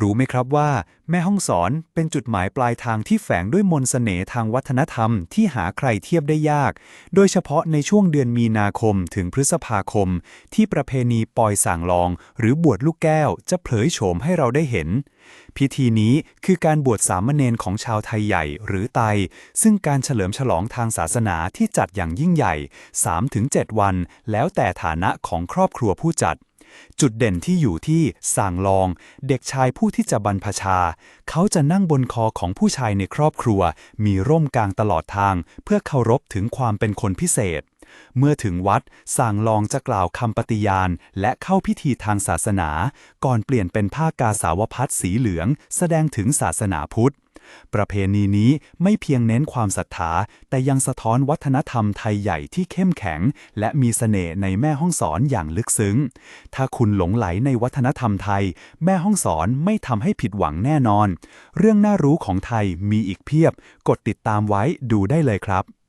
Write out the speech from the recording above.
รู้ไหมครับว่า แม่ห้องสอนเป็นจุดหมายปลายทางที่แฝงด้วยมนต์เสน่ห์ทางวัฒนธรรมที่หาใครเทียบได้ยาก โดยเฉพาะในช่วงเดือนมีนาคมถึงพฤษภาคม ที่ประเพณีปอยส่างลอง หรือบวชลูกแก้ว จะเผยโฉมให้เราได้เห็น พิธีนี้คือการบวชสามเณรของชาวไทยใหญ่หรือไต ซึ่งการเฉลิมฉลองทางศาสนาที่จัดอย่างยิ่งใหญ่ 3-7 วัน แล้วแต่ฐานะของครอบครัวผู้จัด จุดเด่นที่อยู่ที่ส่างลอง เด็กชายผู้ที่จะบรรพชา เขาจะนั่งบนคอของผู้ชายในครอบครัว มีร่มกลางตลอดทาง เพื่อเคารพถึงความเป็นคนพิเศษ เมื่อถึงวัดส่างลองจะกล่าวคำปฏิญาณ และเข้าพิธีทางศาสนา ก่อนเปลี่ยนเป็นผ้ากาสาวพัดสีเหลือง แสดงถึงศาสนาพุทธประเพณีนี้ไม่เพียงเน้นความศรัทธา แต่ยังสะท้อนวัฒนธรรมไทยใหญ่ที่เข้มแข็ง และมีเสน่ห์ในแม่ห้องสอนอย่างลึกซึ้ง ถ้าคุณหลงไหลในวัฒนธรรมไทย แม่ห้องสอนไม่ทำให้ผิดหวังแน่นอน เรื่องน่ารู้ของไทยมีอีกเพียบ กดติดตามไว้ดูได้เลยครับ